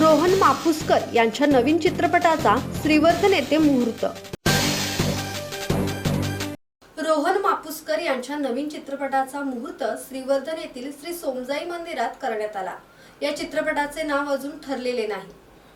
रोहन मापुसकर यांच्या नवीन चित्रपटाचा श्रीवर्धन येथे मुहूर्त. रोहन मापुसकर यांच्या नवीन चित्रपटाचा मुहूर्त श्रीवर्धन येथील श्री सोमजाई मंदिरात करण्यात आला. या चित्रपटाचे नाव अजून ठरलेले नाही.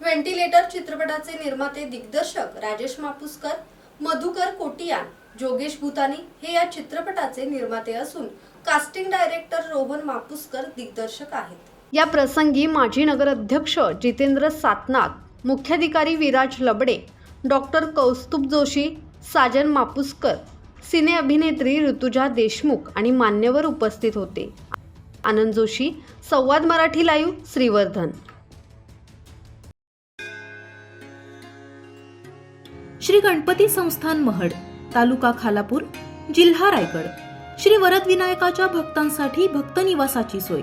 व्हेंटिलेटर चित्रपटाचे निर्माते दिग्दर्शक राजेश मापुसकर मधुकर कोटियान जोगेश भूतानी हे या चित्रपटाचे निर्माते असून कास्टिंग डायरेक्टर रोहन मापुसकर दिग्दर्शक आहेत. या प्रसंगी माजी नगराध्यक्ष जितेंद्र सातनाथ मुख्याधिकारी विराज लबडे डॉक्टर कौस्तुभ जोशी साजन मापुसकर सिने अभिनेत्री ऋतुजा देशमुख आणि मान्यवर उपस्थित होते. आनंद जोशी संवाद मराठी लाईव्ह श्रीवर्धन. श्री गणपती संस्थान महड तालुका खालापूर जिल्हा रायगड. श्री वरदविनायकाच्या भक्तांसाठी भक्त निवासाची सोय.